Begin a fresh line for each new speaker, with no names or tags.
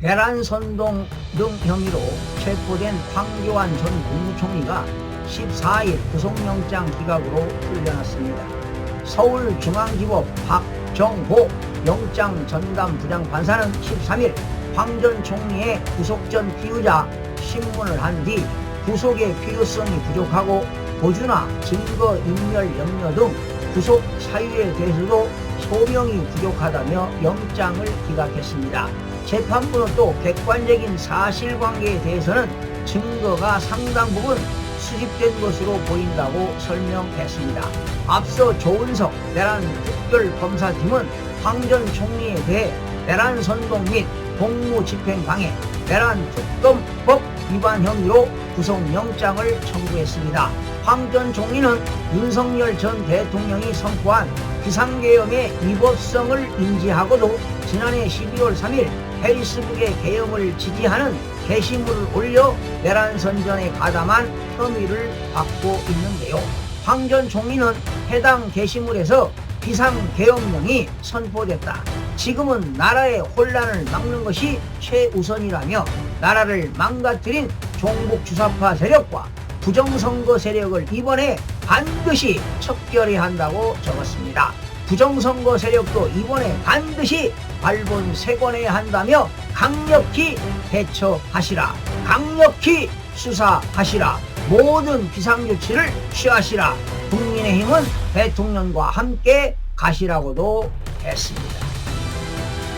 대란선동 등 혐의로 체포된 황교안 전 국무총리가 14일 구속영장 기각으로 풀려났습니다. 서울중앙지법 박정호 영장 전담 부장 판사는 13일 황 전 총리의 구속 전 피의자 신문을 한 뒤 구속의 필요성이 부족하고 보주나 증거 인멸 염려 등 구속 사유에 대해서도 소명이 부족하다며 영장을 기각했습니다. 재판부는 또 객관적인 사실관계에 대해서는 증거가 상당 부분 수집된 것으로 보인다고 설명했습니다. 앞서 조은석 내란 특별검사팀은 황전 총리에 대해 내란 선동 및 공무 집행 방해, 내란 특검법 위반 혐의로 구속영장을 청구했습니다. 황 전 총리는 윤석열 전 대통령이 선포한 비상계엄의 위법성을 인지하고도 지난해 12월 3일 페이스북에 계엄을 지지하는 게시물을 올려 내란 선전에 가담한 혐의를 받고 있는데요. 황 전 총리는 해당 게시물에서 비상계엄령이 선포됐다. 지금은 나라의 혼란을 막는 것이 최우선이라며 나라를 망가뜨린 종북 주사파 세력과 부정선거 세력을 이번에 반드시 척결해야 한다고 적었습니다. 부정선거 세력도 이번에 반드시 발본색원해야 한다며 강력히 대처하시라. 강력히 수사하시라. 모든 비상조치를 취하시라. 국민의힘은 대통령과 함께 가시라고도 했습니다.